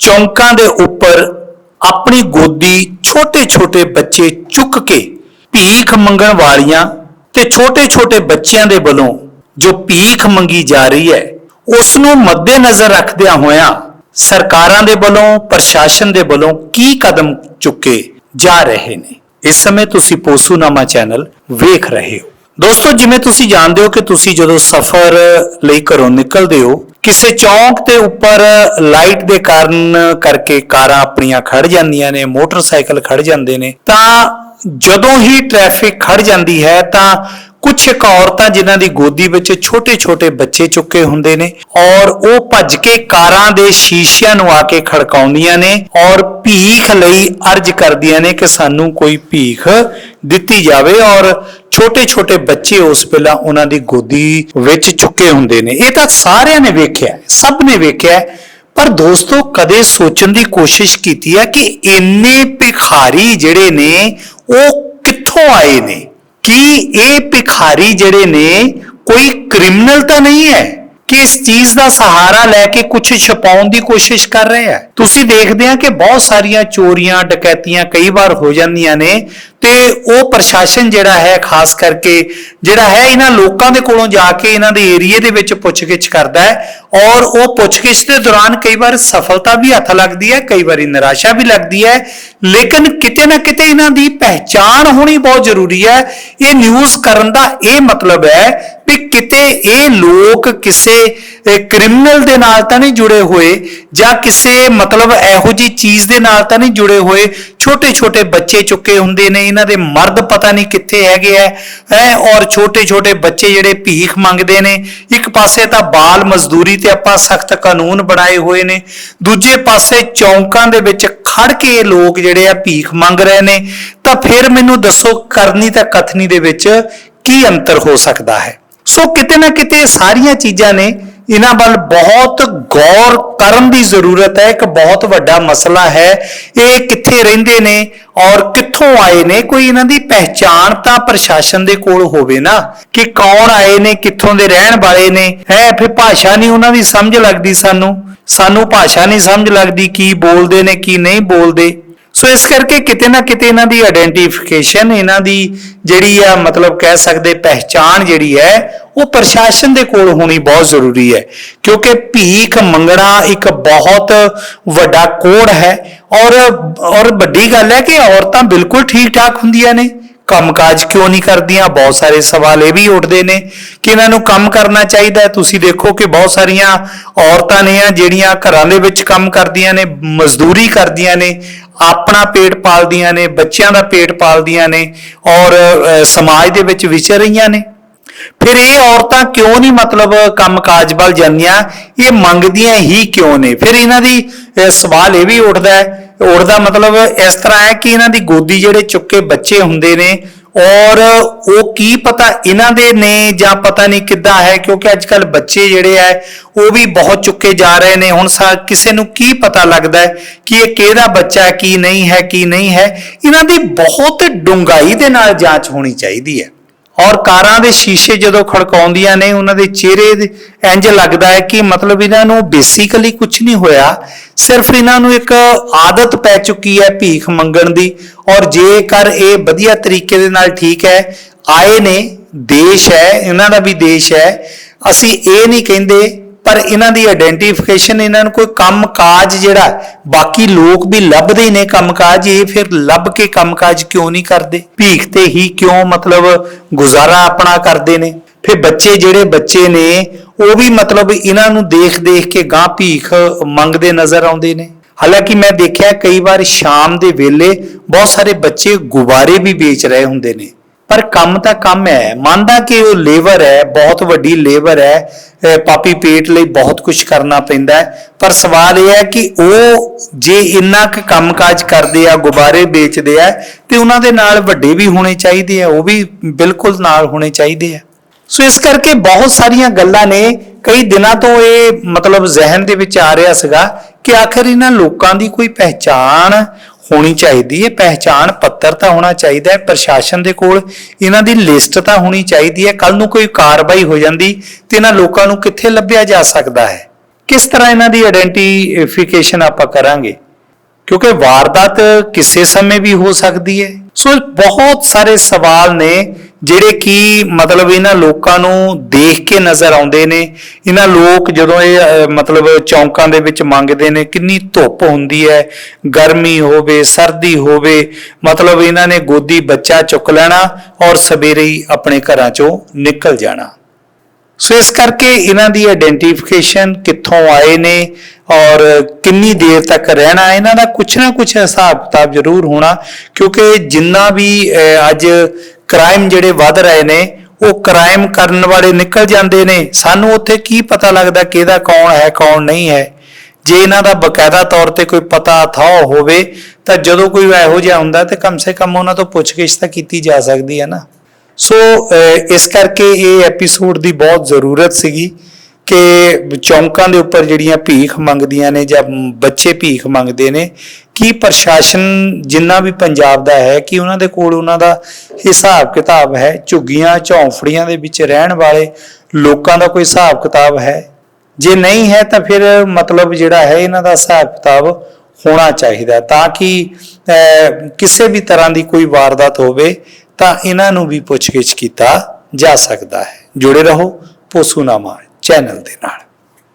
ਚੌਂਕਾਂ ਦੇ ਉੱਪਰ ਆਪਣੀ ਗੋਦੀ ਛੋਟੇ-ਛੋਟੇ ਬੱਚੇ ਚੁੱਕ ਕੇ ਭੀਖ ਮੰਗਣ ਵਾਲੀਆਂ ਤੇ ਛੋਟੇ-ਛੋਟੇ ਬੱਚਿਆਂ ਦੇ ਵੱਲੋਂ ਜੋ ਭੀਖ ਮੰਗੀ ਜਾ ਰਹੀ ਹੈ ਉਸ ਨੂੰ ਮੱਦੇਨਜ਼ਰ ਰੱਖਦਿਆਂ ਹੋਇਆਂ ਸਰਕਾਰਾਂ ਦੇ ਵੱਲੋਂ, ਪ੍ਰਸ਼ਾਸਨ ਦੇ ਵੱਲੋਂ ਕੀ ਕਦਮ ਚੁੱਕੇ ਜਾ ਰਹੇ ਨੇ? ਇਸ ਸਮੇਂ ਤੁਸੀਂ ਪੋਸੂਨਾਮਾ ਚੈਨਲ ਵੇਖ ਰਹੇ ਹੋ। ਦੋਸਤੋ, ਜਿਵੇਂ ਤੁਸੀਂ ਜਾਣਦੇ ਹੋ ਕਿ ਤੁਸੀਂ ਜਦੋਂ ਸਫ਼ਰ ਲਈ ਘਰੋਂ ਨਿਕਲਦੇ ਹੋ ਕਿਸੇ ਚੌਂਕ ਤੇ ਉੱਪਰ ਲਾਈਟ ਦੇ ਕਾਰਨ ਕਰਕੇ ਕਾਰਾਂ ਆਪਣੀਆਂ ਖੜ ਜਾਂਦੀਆਂ ਨੇ, ਮੋਟਰਸਾਈਕਲ ਖੜ ਜਾਂਦੇ ਨੇ, ਤਾਂ ਜਦੋਂ ਹੀ ਟ੍ਰੈਫਿਕ ਖੜ ਜਾਂਦੀ ਹੈ ਤਾਂ ਕੁਝ ਇੱਕ ਔਰਤਾਂ ਜਿਨ੍ਹਾਂ ਦੀ ਗੋਦੀ ਵਿੱਚ ਛੋਟੇ-ਛੋਟੇ ਬੱਚੇ ਚੁੱਕੇ ਹੁੰਦੇ ਨੇ ਔਰ ਉਹ ਭੱਜ ਕੇ ਕਾਰਾਂ ਦੇ ਸ਼ੀਸ਼ਿਆਂ ਨੂੰ ਆ ਕੇ ਖੜਕਾਉਂਦੀਆਂ ਨੇ ਔਰ ਭੀਖ ਲਈ ਅਰਜ਼ ਕਰਦੀਆਂ ਨੇ ਕਿ ਸਾਨੂੰ ਕੋਈ ਭੀਖ ਦਿੱਤੀ ਜਾਵੇ ਔਰ ਛੋਟੇ-ਛੋਟੇ ਬੱਚੇ ਉਸ ਵੇਲਾ ਉਹਨਾਂ ਦੀ ਗੋਦੀ ਵਿੱਚ ਚੁੱਕੇ ਹੁੰਦੇ ਨੇ। ਇਹ ਤਾਂ ਸਾਰਿਆਂ ਨੇ ਵੇਖਿਆ ਸਭ ਨੇ ਵੇਖਿਆ ਪਰ ਦੋਸਤੋ, ਕਦੇ ਸੋਚਣ ਦੀ ਕੋਸ਼ਿਸ਼ ਕੀਤੀ ਹੈ ਕਿ ਇੰਨੇ ਭਿਖਾਰੀ ਜਿਹੜੇ ਨੇ, ਉਹ ਕਿੱਥੋਂ ਆਏ ਨੇ? ਕੀ ਇਹ ਭਿਖਾਰੀ ਜਿਹੜੇ ਨੇ, ਕੋਈ ਕ੍ਰਿਮੀਨਲ ਤਾਂ ਨਹੀਂ ਹੈ? ਕਿ ਇਸ ਚੀਜ਼ ਦਾ ਸਹਾਰਾ ਲੈ ਕੇ ਕੁਝ ਛਪਾਉਣ ਦੀ ਕੋਸ਼ਿਸ਼ ਕਰ ਰਹੇ ਹੈ ਤੁਸੀਂ ਦੇਖਦੇ ਆ ਕਿ ਬਹੁਤ ਸਾਰੀਆਂ ਚੋਰੀਆਂ, ਡਕੈਤੀਆਂ ਕਈ ਵਾਰ ਹੋ ਜਾਂਦੀਆਂ ਨੇ ਤੇ ਉਹ ਪ੍ਰਸ਼ਾਸਨ ਜਿਹੜਾ ਹੈ, ਖਾਸ ਕਰਕੇ ਜਿਹੜਾ ਹੈ, ਇਹਨਾਂ ਲੋਕਾਂ ਦੇ ਕੋਲੋਂ ਜਾ ਕੇ ਇਹਨਾਂ ਦੇ ਏਰੀਏ ਦੇ ਵਿੱਚ ਪੁੱਛਗਿੱਛ ਕਰਦਾ ਹੈ ਔਰ ਉਹ ਪੁੱਛਗਿੱਛ ਦੇ ਦੌਰਾਨ ਕਈ ਵਾਰ ਸਫਲਤਾ ਵੀ ਹੱਥ ਲੱਗਦੀ ਹੈ, ਕਈ ਵਾਰੀ ਨਿਰਾਸ਼ਾ ਵੀ ਲੱਗਦੀ ਹੈ, ਲੇਕਿਨ ਕਿਤੇ ਨਾ ਕਿਤੇ ਇਹਨਾਂ ਦੀ ਪਹਿਚਾਣ ਹੋਣੀ ਬਹੁਤ ਜ਼ਰੂਰੀ ਹੈ। ਇਹ ਨਿਊਜ਼ ਕਰਨ ਦਾ ਇਹ ਮਤਲਬ ਹੈ ਵੀ ਕਿਤੇ ਇਹ ਲੋਕ ਕਿਸੇ ਕ੍ਰਿਮੀਨਲ ਦੇ ਨਾਲ ਤਾਂ ਨਹੀਂ ਜੁੜੇ ਹੋਏ ਜਾਂ ਕਿਸੇ ਮਤਲਬ ਇਹੋ ਜੀ ਚੀਜ਼ ਦੇ ਨਾਲ ਤਾਂ ਨਹੀਂ ਜੁੜੇ ਹੋਏ। ਛੋਟੇ ਛੋਟੇ ਬੱਚੇ ਚੁੱਕੇ ਹੁੰਦੇ ਨੇ, ਇਹਨਾਂ ਦੇ ਮਰਦ ਪਤਾ ਨਹੀਂ ਕਿੱਥੇ ਹੈਗੇ ਐ, ਹੈ, ਔਰ ਛੋਟੇ ਛੋਟੇ ਬੱਚੇ ਜਿਹੜੇ ਭੀਖ ਮੰਗਦੇ ਨੇ। ਇੱਕ ਪਾਸੇ ਤਾਂ ਬਾਲ ਮਜ਼ਦੂਰੀ ਤੇ ਆਪਾਂ ਸਖਤ ਕਾਨੂੰਨ ਬਣਾਏ ਹੋਏ ਨੇ। ਦੂਜੇ ਪਾਸੇ ਚੌਂਕਾਂ ਦੇ ਵਿੱਚ ਖੜ ਕੇ ਇਹ ਲੋਕ ਜਿਹੜੇ ਆ ਭੀਖ ਮੰਗ ਰਹੇ ਨੇ। ਤਾਂ ਫਿਰ ਮੈਨੂੰ ਦੱਸੋ, ਕਰਨੀ ਤਾਂ ਕਥਨੀ ਦੇ ਵਿੱਚ ਕੀ ਅੰਤਰ ਹੋ ਸਕਦਾ ਹੈ? ਸੋ ਕਿਤੇ ਨਾ ਕਿਤੇ ਸਾਰੀਆਂ ਚੀਜ਼ਾਂ ਨੇ, ਇਹਨਾਂ ਵੱਲ ਬਹੁਤ ਗੌਰ ਕਰਨ ਦੀ ਜ਼ਰੂਰਤ ਹੈ, ਇੱਕ ਬਹੁਤ ਵੱਡਾ ਮਸਲਾ ਹੈ, ਇਹ ਕਿੱਥੇ ਰਹਿੰਦੇ ਨੇ ਔਰ ਕਿੱਥੋਂ ਆਏ ਨੇ, ਕੋਈ ਇਹਨਾਂ ਦੀ ਪਹਿਚਾਣ ਤਾਂ ਪ੍ਰਸ਼ਾਸਨ ਦੇ ਕੋਲ ਹੋਵੇ ਨਾ, ਕਿ ਕੌਣ ਆਏ ਨੇ, ਕਿੱਥੋਂ ਦੇ ਰਹਿਣ ਵਾਲੇ ਨੇ, ਹੈ, ਫਿਰ ਭਾਸ਼ਾ ਨਹੀਂ ਉਹਨਾਂ ਦੀ ਸਮਝ ਲੱਗਦੀ ਸਾਨੂੰ ਸਾਨੂੰ ਭਾਸ਼ਾ ਨਹੀਂ ਸਮਝ ਲੱਗਦੀ ਕੀ ਬੋਲਦੇ ਨੇ, ਕੀ ਨਹੀਂ ਬੋਲਦੇ। ਸੋ ਇਸ ਕਰਕੇ ਕਿਤੇ ਨਾ ਕਿਤੇ ਇਹਨਾਂ ਦੀ ਆਇਡੈਂਟੀਫਿਕੇਸ਼ਨ ਇਹਨਾਂ ਦੀ ਜਿਹੜੀ ਆ, ਮਤਲਬ ਕਹਿ ਸਕਦੇ ਪਹਿਚਾਣ ਜਿਹੜੀ ਹੈ, ਉਹ ਪ੍ਰਸ਼ਾਸਨ ਦੇ ਕੋਲ ਹੋਣੀ ਬਹੁਤ ਜ਼ਰੂਰੀ ਹੈ। ਕਿਉਂਕਿ ਭੀਖ ਮੰਗਣਾ ਇੱਕ ਬਹੁਤ ਵੱਡਾ ਕੋੜ ਹੈ ਔਰ ਔਰ ਵੱਡੀ ਗੱਲ ਹੈ ਕਿ ਔਰਤਾਂ ਬਿਲਕੁਲ ਠੀਕ ਠਾਕ ਹੁੰਦੀਆਂ ਨੇ। ਕੰਮਕਾਜ ਕਿਉਂ ਨਹੀਂ ਕਰਦੀਆਂ? ਬਹੁਤ ਸਾਰੇ ਸਵਾਲ ਇਹ ਵੀ ਉੱਠਦੇ ਨੇ ਕਿ ਇਹਨਾਂ ਨੂੰ ਕੰਮ ਕਰਨਾ ਚਾਹੀਦਾ ਤੁਸੀਂ ਦੇਖੋ ਕਿ ਬਹੁਤ ਸਾਰੀਆਂ ਔਰਤਾਂ ਨੇ ਆ ਜਿਹੜੀਆਂ ਘਰਾਂ ਦੇ ਵਿੱਚ ਕੰਮ ਕਰਦੀਆਂ ਨੇ ਮਜ਼ਦੂਰੀ ਕਰਦੀਆਂ ਨੇ ਆਪਣਾ ਪੇਟ ਪਾਲਦੀਆਂ ਨੇ ਬੱਚਿਆਂ ਦਾ ਪੇਟ ਪਾਲਦੀਆਂ ਨੇ ਔਰ ਸਮਾਜ ਦੇ ਵਿੱਚ ਵਿਚਰ ਰਹੀਆਂ ਨੇ। ਫਿਰ ਇਹ ਔਰਤਾਂ ਕਿਉਂ ਨਹੀਂ ਮਤਲਬ ਕੰਮਕਾਜ ਵੱਲ ਜਾਂਦੀਆਂ? ਇਹ ਮੰਗਦੀਆਂ ਹੀ ਕਿਉਂ ਨੇ? ਫਿਰ ਇਹਨਾਂ ਦੀ ਅ, ਸਵਾਲ ਇਹ ਵੀ ਉੱਠਦਾ ਹੈ ਉੱਠਦਾ ਮਤਲਬ ਇਸ ਤਰ੍ਹਾਂ ਹੈ ਕਿ ਇਹਨਾਂ ਦੀ ਗੋਦੀ ਜਿਹੜੇ ਚੁੱਕੇ ਬੱਚੇ ਹੁੰਦੇ ਨੇ, ਔਰ ਉਹ ਕੀ ਪਤਾ ਇਹਨਾਂ ਦੇ ਨੇ ਜਾਂ ਪਤਾ ਨਹੀਂ ਕਿੱਦਾਂ ਹੈ, ਕਿਉਂਕਿ ਅੱਜ ਕੱਲ ਬੱਚੇ ਜਿਹੜੇ ਆ ਉਹ ਵੀ ਬਹੁਤ ਚੁੱਕੇ ਜਾ ਰਹੇ ਨੇ। ਹੁਣ ਸਾ, ਕਿਸੇ ਨੂੰ ਕੀ ਪਤਾ ਲੱਗਦਾ ਹੈ ਕਿ ਇਹ ਕਿਹਦਾ ਬੱਚਾ ਕੀ ਨਹੀਂ ਹੈ, ਕੀ ਨਹੀਂ ਹੈ, ਇਹਨਾਂ ਦੀ ਬਹੁਤ ਡੂੰਘਾਈ ਦੇ ਨਾਲ ਜਾਂਚ ਹੋਣੀ ਚਾਹੀਦੀ ਹੈ। ਔਰ ਕਾਰਾਂ ਦੇ ਸ਼ੀਸ਼ੇ ਜਦੋਂ ਖੜਕਾਉਂਦੀਆਂ ਨੇ, ਉਹਨਾਂ ਦੇ ਚਿਹਰੇ ਦੇ ਇੰਜ ਲੱਗਦਾ ਹੈ ਕਿ ਮਤਲਬ ਇਹਨਾਂ ਨੂੰ ਬੇਸਿਕਲੀ ਕੁਝ ਨਹੀਂ ਹੋਇਆ। ਸਿਰਫ ਇਹਨਾਂ ਨੂੰ ਇੱਕ ਆਦਤ ਪੈ ਚੁੱਕੀ ਹੈ ਭੀਖ ਮੰਗਣ ਦੀ। ਔਰ ਜੇਕਰ ਇਹ ਵਧੀਆ ਤਰੀਕੇ ਦੇ ਨਾਲ ਠੀਕ ਹੈ, ਆਏ ਨੇ, ਦੇਸ਼ ਹੈ, ਇਹਨਾਂ ਦਾ ਵੀ ਦੇਸ਼ ਹੈ, ਅਸੀਂ ਇਹ ਨਹੀਂ ਕਹਿੰਦੇ ਪਰ ਇਹਨਾਂ ਦੀ ਆਇਡੈਂਟੀਫਿਕੇਸ਼ਨ ਇਹਨਾਂ ਨੂੰ ਕੋਈ ਕੰਮਕਾਜ ਜਿਹੜਾ, ਬਾਕੀ ਲੋਕ ਵੀ ਲੱਭਦੇ ਹੀ ਨੇ ਕੰਮਕਾਜ, ਇਹ ਫਿਰ ਲੱਭ ਕੇ ਕੰਮਕਾਜ ਕਿਉਂ ਨਹੀਂ ਕਰਦੇ? ਭੀਖ ਤੇ ਹੀ ਕਿਉਂ ਮਤਲਬ ਗੁਜ਼ਾਰਾ ਆਪਣਾ ਕਰਦੇ ਨੇ? ਫਿਰ ਬੱਚੇ ਜਿਹੜੇ ਬੱਚੇ ਨੇ, ਉਹ ਵੀ ਮਤਲਬ ਇਹਨਾਂ ਨੂੰ ਦੇਖ-ਦੇਖ ਕੇ ਗਾਂ ਭੀਖ ਮੰਗਦੇ ਨਜ਼ਰ ਆਉਂਦੇ ਨੇ। ਹਾਲਾਂਕਿ ਮੈਂ ਦੇਖਿਆ ਕਈ ਵਾਰ ਸ਼ਾਮ ਦੇ ਵੇਲੇ ਬਹੁਤ ਸਾਰੇ ਬੱਚੇ ਗੁਬਾਰੇ ਵੀ ਵੇਚ ਰਹੇ ਹੁੰਦੇ ਨੇ। ਪਰ ਕੰਮ ਤਾਂ ਕੰਮ ਹੈ। ਮੰਨਦਾ ਕਿ ਉਹ ਲੇਬਰ ਹੈ, ਬਹੁਤ ਵੱਡੀ ਲੇਬਰ ਹੈ। ਪਾਪੀ ਪੇਟ ਲਈ ਬਹੁਤ ਕੁਝ ਕਰਨਾ ਪੈਂਦਾ ਪਰ ਸਵਾਲ ਇਹ ਹੈ ਕਿ ਉਹ ਜੇ ਇੰਨਾ ਕੁ ਕੰਮਕਾਜ ਕਰਦੇ ਆ, ਗੁਬਾਰੇ ਵੇਚਦੇ ਆ, ਤੇ ਉਹਨਾਂ ਦੇ ਨਾਲ ਵੱਡੇ ਵੀ ਹੋਣੇ ਚਾਹੀਦੇ ਆ, ਉਹ ਵੀ ਬਿਲਕੁਲ ਨਾਲ ਹੋਣੇ ਚਾਹੀਦੇ ਆ। ਸੋ ਇਸ ਕਰਕੇ ਬਹੁਤ ਸਾਰੀਆਂ ਗੱਲਾਂ ਨੇ। ਕਈ ਦਿਨਾਂ ਤੋਂ ਇਹ ਮਤਲਬ ਜ਼ਿਹਨ ਦੇ ਵਿੱਚ ਆ ਰਿਹਾ ਸੀਗਾ ਕਿ ਆਖਰ ਇਹਨਾਂ ਲੋਕਾਂ ਦੀ ਕੋਈ ਪਹਿਚਾਣ ਹੋਣੀ ਚਾਹੀਦੀ ਹੈ। ਪਹਿਚਾਣ ਪੱਤਰ ਤਾਂ ਹੋਣਾ ਚਾਹੀਦਾ ਹੈ। ਪ੍ਰਸ਼ਾਸਨ ਦੇ ਕੋਲ ਇਹਨਾਂ ਦੀ ਲਿਸਟ ਤਾਂ ਹੋਣੀ ਚਾਹੀਦੀ ਹੈ। ਕੱਲ ਨੂੰ ਕੋਈ ਕਾਰਵਾਈ ਹੋ ਜਾਂਦੀ ਤੇ ਇਹਨਾਂ ਲੋਕਾਂ ਨੂੰ ਕਿੱਥੇ ਲੱਭਿਆ ਜਾ ਸਕਦਾ ਹੈ? ਕਿਸ ਤਰ੍ਹਾਂ ਇਹਨਾਂ ਦੀ ਆਇਡੈਂਟੀਫਿਕੇਸ਼ਨ ਆਪਾਂ ਕਰਾਂਗੇ? ਕਿਉਂਕਿ ਵਾਰਦਾਤ ਕਿਸੇ ਸਮੇਂ ਵੀ ਹੋ ਸਕਦੀ ਹੈ। ਸੋ ਬਹੁਤ ਸਾਰੇ ਸਵਾਲ ਨੇ ਜਿਹੜੇ ਕਿ ਮਤਲਬ ਇਹਨਾਂ ਲੋਕਾਂ ਨੂੰ ਦੇਖ ਕੇ ਨਜ਼ਰ ਆਉਂਦੇ ਨੇ, ਇਹਨਾਂ ਲੋਕ ਜਦੋਂ ਇਹ ਮਤਲਬ ਚੌਂਕਾਂ ਦੇ ਵਿੱਚ ਮੰਗਦੇ ਨੇ, ਕਿੰਨੀ ਧੁੱਪ ਹੁੰਦੀ ਹੈ, ਗਰਮੀ ਹੋਵੇ, ਸਰਦੀ ਹੋਵੇ, ਮਤਲਬ ਇਹਨਾਂ ਨੇ ਗੋਦੀ ਬੱਚਾ ਚੁੱਕ ਲੈਣਾ ਔਰ ਸਵੇਰੇ ਹੀ ਆਪਣੇ ਘਰਾਂ ਚੋਂ ਨਿਕਲ ਜਾਣਾ। ਸੋ ਇਸ ਕਰਕੇ ਇਹਨਾਂ ਦੀ ਆਇਡੈਂਟੀਫਿਕੇਸ਼ਨ ਕਿੱਥੋਂ ਆਏ ਨੇ ਔਰ ਕਿੰਨੀ ਦੇਰ ਤੱਕ ਰਹਿਣਾ, ਇਹਨਾਂ ਦਾ ਕੁਛ ਨਾ ਕੁਛ ਹਿਸਾਬ ਕਿਤਾਬ ਜ਼ਰੂਰ ਹੋਣਾ, ਕਿਉਂਕਿ ਜਿੰਨਾ ਵੀ ਅੱਜ ਕ੍ਰਾਈਮ ਜਿਹੜੇ ਵੱਧ ਰਹੇ ਨੇ, ਉਹ ਕ੍ਰਾਈਮ ਕਰਨ ਵਾਲੇ ਨਿਕਲ ਜਾਂਦੇ ਨੇ। ਸਾਨੂੰ ਉੱਥੇ ਕੀ ਪਤਾ ਲੱਗਦਾ ਕਿਹਦਾ ਕੌਣ ਹੈ, ਕੌਣ ਨਹੀਂ ਹੈ। ਜੇ ਇਹਨਾਂ ਦਾ ਬਕਾਇਦਾ ਤੌਰ ਤੇ ਕੋਈ ਪਤਾ ਥਾ ਹੋਵੇ, ਤਾਂ ਜਦੋਂ ਕੋਈ ਇਹੋ ਜਿਹਾ ਹੁੰਦਾ, ਤੇ ਕਮ ਸੇ ਕਮ ਉਹਨਾਂ ਤੋਂ ਪੁੱਛਗਿੱਛ ਤਾਂ ਕੀਤੀ ਜਾ ਸਕਦੀ ਹੈ ਨਾ। ਸੋ ਇਸ ਕਰਕੇ ਇਹ ਐਪੀਸੋਡ ਦੀ ਬਹੁਤ ਜ਼ਰੂਰਤ ਸੀਗੀ। ਕਿ ਚੌਂਕਾਂ ਦੇ ਉੱਪਰ ਜਿਹੜੀਆਂ ਭੀਖ ਮੰਗਦੀਆਂ ਨੇ ਜਾਂ ਬੱਚੇ ਭੀਖ ਮੰਗਦੇ ਨੇ, ਕੀ ਪ੍ਰਸ਼ਾਸਨ ਜਿੰਨਾ ਵੀ ਪੰਜਾਬ ਦਾ ਹੈ, ਕਿ ਉਹਨਾਂ ਦੇ ਕੋਲ ਉਹਨਾਂ ਦਾ ਹਿਸਾਬ ਕਿਤਾਬ ਹੈ? ਝੁੱਗੀਆਂ, ਝੌਂਫੜੀਆਂ ਦੇ ਵਿੱਚ ਰਹਿਣ ਵਾਲੇ ਲੋਕਾਂ ਦਾ ਕੋਈ ਹਿਸਾਬ ਕਿਤਾਬ ਹੈ? ਜੇ ਨਹੀਂ ਹੈ ਤਾਂ ਫਿਰ ਮਤਲਬ ਜਿਹੜਾ ਹੈ, ਇਹਨਾਂ ਦਾ ਹਿਸਾਬ ਕਿਤਾਬ ਹੋਣਾ ਚਾਹੀਦਾ ਤਾਂ ਕਿ ਕਿਸੇ ਵੀ ਤਰ੍ਹਾਂ ਦੀ ਕੋਈ ਵਾਰਦਾਤ ਹੋਵੇ, ਤਾਂ ਇਹਨਾਂ ਨੂੰ ਵੀ ਪੁੱਛਗਿੱਛ ਕੀਤਾ ਜਾ ਸਕਦਾ ਹੈ। ਜੁੜੇ ਰਹੋ ਪੋਸੂ ਪੋਸੂਨਾਮਾ ਚੈਨਲ ਦੇ ਨਾਲ